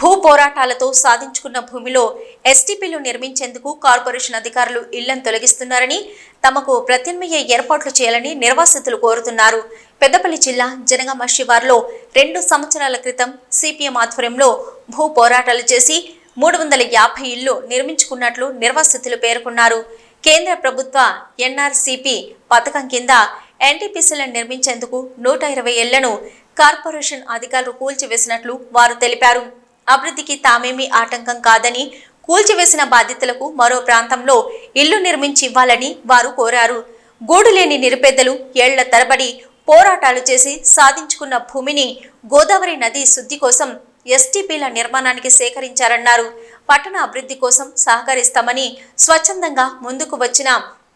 భూ పోరాటాలతో సాధించుకున్న భూమిలో ఎస్టీపీలు నిర్మించేందుకు కార్పొరేషన్ అధికారులు ఇళ్ళను తొలగిస్తున్నారని తమకు ప్రత్యామ్నాయ ఏర్పాట్లు చేయాలని నిర్వాసితులు కోరుతున్నారు. పెద్దపల్లి జిల్లా జనగామ శివార్లో రెండు సంవత్సరాల క్రితం సిపిఎం ఆధ్వర్యంలో భూ పోరాటాలు చేసి మూడు వందల యాభై ఇళ్ళు నిర్మించుకున్నట్లు నిర్వాసితులు పేర్కొన్నారు. కేంద్ర ప్రభుత్వ ఎన్ఆర్సిపి పథకం కింద ఎన్టీపీసీలను నిర్మించేందుకు నూట ఇరవై ఇళ్ళను కార్పొరేషన్ అధికారులు కూల్చివేసినట్లు వారు తెలిపారు. అభివృద్ధికి తామేమీ ఆటంకం కాదని కూల్చివేసిన బాధితులకు మరో ప్రాంతంలో ఇల్లు నిర్మించి ఇవ్వాలని వారు కోరారు. గూడు లేని నిరుపేదలు ఏళ్ళ తరబడి పోరాటాలు చేసి సాధించుకున్న భూమిని గోదావరి నది శుద్ధి కోసం ఎస్టీపీల నిర్మాణానికి సేకరించారన్నారు. పట్టణ అభివృద్ధి కోసం సహకరిస్తామని స్వచ్ఛందంగా ముందుకు వచ్చిన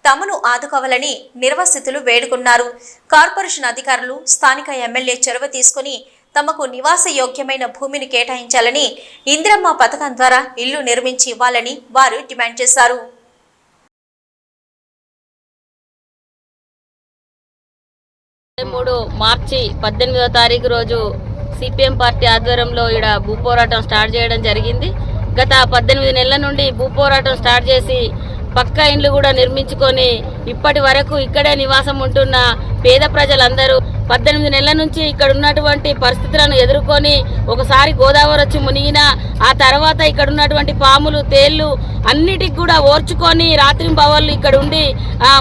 తమను ఆదుకోవాలని నిర్వాసితులు వేడుకున్నారు. కార్పొరేషన్ అధికారులు స్థానిక ఎమ్మెల్యే చొరవ తీసుకుని తమకు నివాస యోగ్యమైన భూమిని కేటాయించాలని ఇందిరమ్మ పథకం ద్వారా ఇల్లు నిర్మించి ఇవ్వాలని వారు డిమాండ్ చేశారు. మూడు మార్చి పద్దెనిమిదో తారీఖు రోజు సిపిఎం పార్టీ ఆధ్వర్యంలో ఇక్కడ భూ పోరాటం స్టార్ట్ చేయడం జరిగింది. గత పద్దెనిమిది నెలల నుండి భూ పోరాటం స్టార్ట్ చేసి పక్క ఇండ్లు కూడా నిర్మించుకొని ఇప్పటి వరకు ఇక్కడే నివాసం ఉంటున్న పేద ప్రజలందరూ పద్దెనిమిది నెలల నుంచి ఇక్కడ ఉన్నటువంటి పరిస్థితులను ఎదుర్కొని ఒకసారి గోదావరి వచ్చి మునిగిన ఆ తర్వాత ఇక్కడ ఉన్నటువంటి పాములు తేళ్ళు అన్నిటికి కూడా ఓర్చుకొని రాత్రి భవన్లు ఇక్కడ ఉండి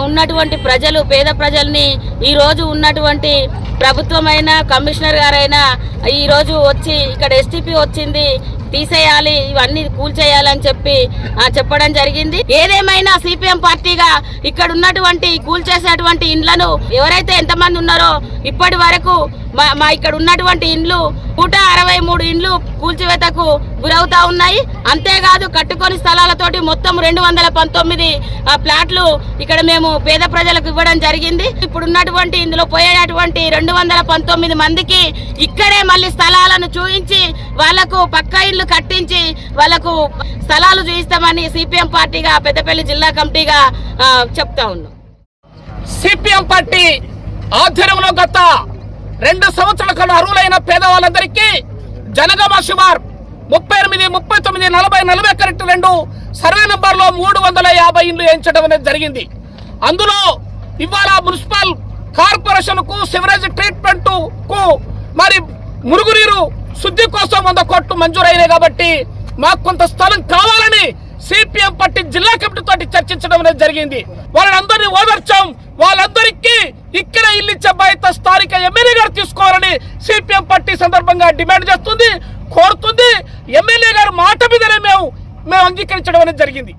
ఉన్నటువంటి ప్రజలు పేద ప్రజల్ని ఈరోజు ఉన్నటువంటి ప్రభుత్వమైన కమిషనర్ గారైనా ఈరోజు వచ్చి ఇక్కడ ఎస్టీపీ వచ్చింది తీసేయాలి ఇవన్నీ కూల్చేయాలని చెప్పి చెప్పడం జరిగింది. ఏదేమైనా సిపిఎం పార్టీగా ఇక్కడ ఉన్నటువంటి కూల్చేసేటువంటి ఇండ్లను ఎవరైతే ఎంతమంది ఉన్నారో ఇప్పటి వరకు మా మా ఇక్కడ ఉన్నటువంటి ఇండ్లు నూట అరవై మూడు ఇండ్లు కూల్చివేతకు గురవుతా ఉన్నాయి. అంతేకాదు కట్టుకొని స్థలాలతోటి మొత్తం రెండు వందల పంతొమ్మిది ప్లాట్లు ఇక్కడ మేము పేద ప్రజలకు ఇవ్వడం జరిగింది. ఇప్పుడు ఉన్నటువంటి ఇందులో పోయేటటువంటి రెండు వందల పంతొమ్మిది మందికి ఇక్కడే మళ్ళీ స్థలాలను చూపించి వాళ్ళకు పక్క ఇల్లు కట్టించి వాళ్ళకు స్థలాలు చూపిస్తామని సిపిఎం పార్టీగా పెద్దపల్లి జిల్లా కమిటీగా చెప్తా ఉన్నాం. సిపిఎం పార్టీ ఆధ్వర్యంలో గత రెండు సంవత్సరాల కాలం అర్హులైన పేదవాళ్ళందరికీ జనగమ శివార్ ముప్పై ఎనిమిది ముప్పై తొమ్మిది నలభై నలభై కరెక్ట్ రెండు సర్వే నంబర్లో మూడు వందల యాభై ఇండ్లు వేయించడం అనేది జరిగింది. అందులో ఇవాళ మున్సిపల్ కార్పొరేషన్కు సివరేజ్ ట్రీట్మెంట్కు మరి మురుగునీరు శుద్ధి కోసం వంద కోట్లు మంజూరైనాయి కాబట్టి మాకు కొంత స్థలం కావాలని సిపిఎం పార్టీ జిల్లా కమిటీ తోటి చర్చించడం అనేది జరిగింది. వాళ్ళందరినీ ఓదార్చాం. వాళ్ళ ఇక్కడ ఇల్లు ఇచ్చే బాధ్యత స్థానిక ఎమ్మెల్యే గారు తీసుకోవాలని సిపిఎం పార్టీ సందర్భంగా డిమాండ్ చేస్తుంది కోరుతుంది. ఎమ్మెల్యే గారు మాట మీదనే మేము మేము అంగీకరించడం అనేది జరిగింది.